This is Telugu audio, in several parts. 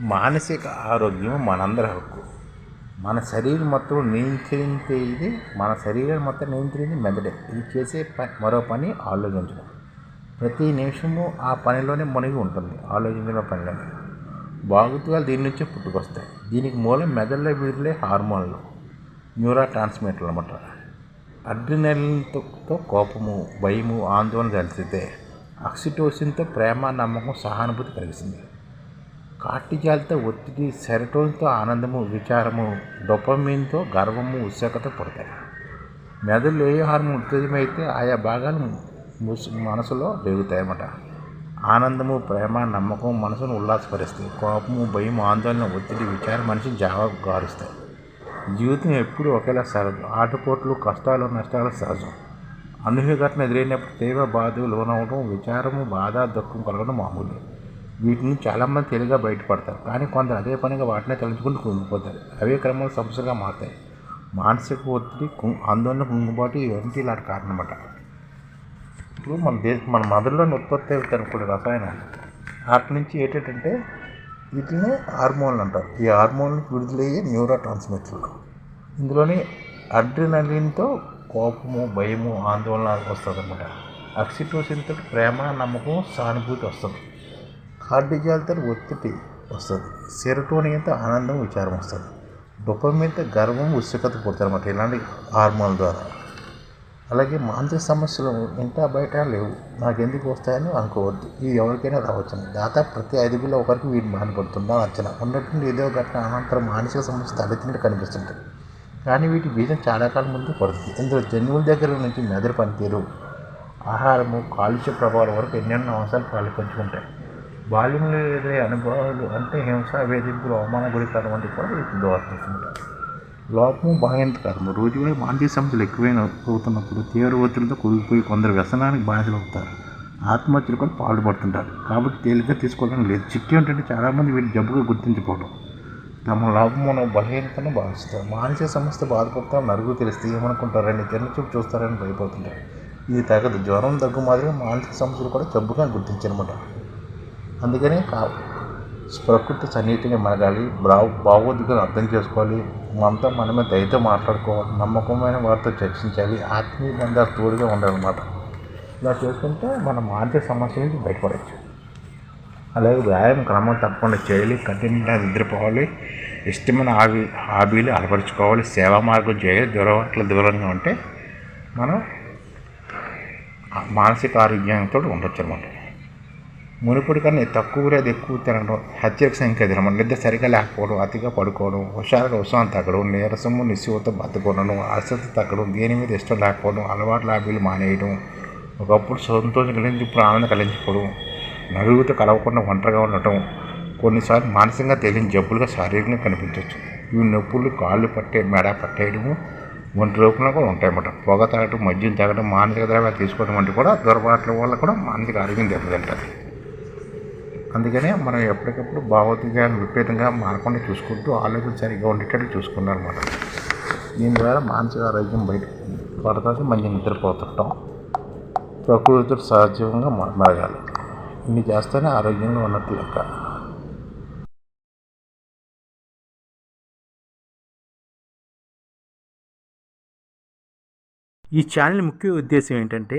మానసిక ఆరోగ్యం మనందరి హక్కు. మన శరీరం మొత్తం నియంత్రించేది మన శరీరం మొత్తం నియంత్రించేది మెదడే. ఇది చేసే ప మరో పని ఆలోచించడం. ప్రతి నిమిషము ఆ పనిలోనే మునిగి ఉంటుంది ఆలోచించిన పనిలోనే. బాగుతులు దీని నుంచే పుట్టుకొస్తాయి. దీనికి మూలం మెదడులో విడుదలే హార్మోన్లు న్యూరా ట్రాన్స్మిటర్లు అనమాట అడ్రినలిన్తో కోపము భయము ఆందోళన కలిసితే ఆక్సిటోసిన్తో ప్రేమ నమ్మకం సహానుభూతి కలిగిస్తుంది. కార్టిజాల్తో ఒత్తిడి సెరటోన్తో ఆనందము విచారము డొపమిన్తో గర్వము ఉత్సుకత పుడతాయి. మెదడులో ఏ హార్మోన్ ఉత్తేజమైతే ఆయా భాగాలు మనసులో పెరుగుతాయి అన్నమాట ఆనందము ప్రేమ నమ్మకం మనసును ఉల్లాసపరుస్తాయి. కోపము భయం ఆందోళన ఒత్తిడి విచారం మనిషిని జవాబు గారుస్తాయి. జీవితం ఎప్పుడూ ఒకేలా సహజం. ఆటుపోట్లు కష్టాలు నష్టాలు సహజం. అనూహ్య ఘటన ఎదురైనప్పుడు తీవ్ర బాధ లోనవడం విచారము బాధ దుఃఖం కలగడం మామూలు. వీటిని చాలామంది తెలివిగా బయటపడతారు. కానీ కొందరు అదే పనిగా వాటినే తలుచుకుంటూ కుంగిపోతారు. అవే క్రమంలో సమస్యగా మారుతాయి. మానసిక ఒత్తిడి ఆందోళన కుంగుబాటు ఇవన్నీ ఇలాంటి కారణం ఇప్పుడు మన దేశ మన మదర్లోని ఉత్పత్తి అవుతారు అనుకోండి రసాయనాలు. వాటి నుంచి ఏంటంటే వీటిని హార్మోన్లు అంటారు. ఈ హార్మోన్లు విడుదలయ్యే న్యూరో ట్రాన్స్మిటర్లు ఇందులోని అడ్రినలిన్తో కోపము భయము ఆందోళన వస్తుంది అనమాట ఆక్సిటోసిన్తో ప్రేమ నమ్మకం సానుభూతి వస్తుంది. కార్డిజాల్తో ఒత్తిడి వస్తుంది. సెరటోనిన్తో ఆనందం విచారం వస్తుంది. డొపమిన్తో గర్వం ఉత్సుకత పుడతారు అనమాట ఇలాంటి హార్మోన్ ద్వారా. అలాగే మానసిక సమస్యలు ఇంట బయట లేవు నాకు ఎందుకు వస్తాయని అనుకోవద్దు. ఇది ఎవరికైనా రావచ్చు. దాదాపు ప్రతి ఐదుగురిలో ఒకరికి వీటిని బాధపడుతుందా అంచనా. ఉన్నటువంటి ఏదో ఘటన అనంతరం మానసిక సమస్య తలెత్తినట్టు కనిపిస్తుంటుంది కానీ వీటి బీజం చాలా కాలం ముందు పడుతుంది. ఇందులో జన్యువుల దగ్గర నుంచి మెదడు పనితీరు ఆహారము కాలుష్య ప్రభావం వరకు ఎన్నెన్నో అంశాలు పాలు పంచుకుంటాయి బాల్యంలో ఎదురే అనుభవాలు అంటే హింస వేధింపులు అవమాన గురికారం వంటివి కూడా వీటికి దోహదపడుతుంటాయి లోపము బలహీనత రోజువారీ మానసిక సమస్యలు ఎక్కువైన అవుతున్నప్పుడు తీవ్ర ఒత్తిడితో కూలిపోయి కొందరు వ్యసనానికి బానిసలు అవుతారు. ఆత్మహత్యలు కూడా పాల్పడుతుంటారు. కాబట్టి తేలిగ్గా తీసుకోవడం లేదు. చిట్టి ఏంటంటే చాలామంది వీటి జబ్బుగా గుర్తించకపోవడం తమ లాభమును బలహీనతను భావిస్తారు మానసిక సమస్య బాధపడతాం నలుగురు తెలిస్తే ఏమనుకుంటారని చిన్న చూపు చూస్తారని భయపడుతుంటారు. ఇది తగదు. జ్వరం దగ్గు మాదిరిగా మానసిక సమస్యలు కూడా జబ్బుగా గుర్తించనమాట. అందుకనే కా ప్రకృతి సన్నిహితంగా మెలగాలి బ్రా భావోద్వేగాలు అర్థం చేసుకోవాలి. మనతో మనమే దయతో మాట్లాడుకోవాలి నమ్మకమైన వారితో చర్చించాలి ఆత్మీయ బంధాలు తోడుగా ఉండాలన్నమాట. ఇలా చేసుకుంటే మన మానసిక సమస్య నుంచి బయటపడవచ్చు అలాగే వ్యాయామం క్రమం తప్పకుండా చేయాలి కఠినంగా నిద్రపోవాలి ఇష్టమైన హాబీ హాబీలు అలపరుచుకోవాలి సేవా మార్గం చేయాలి దూరవాట్ల దూరంగా ఉంటే మనం మానసిక ఆరోగ్యంతో ఉండొచ్చు అనమాట మునుపటి కన్నా తక్కువ లేదు ఎక్కువ తినడం హత్యకు సంఖ్య తినడం నిద్ర సరిగా లేకపోవడం అతిగా పడుకోవడం హుషారుగా ఉత్సాహం తగ్గడం నీరసము నిస్సివత బతుకోవడం ఆసక్తి తగ్గడం దేని మీద ఇష్టం లేకపోవడం అలవాటు లాభీలు మానేయడం ఒకప్పుడు సంతోషం కలిగించి ఇప్పుడు ఆనందం కలిగించుకోవడం నలుగురితో కలవకుండా ఒంటరిగా ఉండటం కొన్నిసార్లు మానసికంగా తెలియని జబ్బులుగా శారీరకంగా కనిపించవచ్చు. ఇవి నొప్పులు కాళ్ళు పట్టే మెడ పట్టేయడము వంటి రూపంలో కూడా ఉంటాయన్నమాట. పొగ తాగడం మద్యం తాగడం మానసిక ద్రవ్యాలు తీసుకోవడం వంటి కూడా దొరబాట్ల వల్ల కూడా మానసిక ఆరోగ్యం దెబ్బతింటుంది. అందుకనే మనం ఎప్పటికప్పుడు భావోద్వేగాన్ని విపరీతంగా మారకుండా చూసుకుంటూ ఆలోచన సరిగ్గా ఉండేటట్టు చూసుకున్నాం అనమాట దీని ద్వారా మానసిక ఆరోగ్యం బయట పడుతుంది మంచి నిద్రపోతుంటాం. ప్రకృతితో సహజంగా మెరగాలి ఇన్ని చేస్తేనే ఆరోగ్యంగా ఉన్నట్టు లెక్క. ఈ ఛానల్ ముఖ్య ఉద్దేశం ఏంటంటే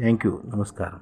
थैंक यू नमस्कार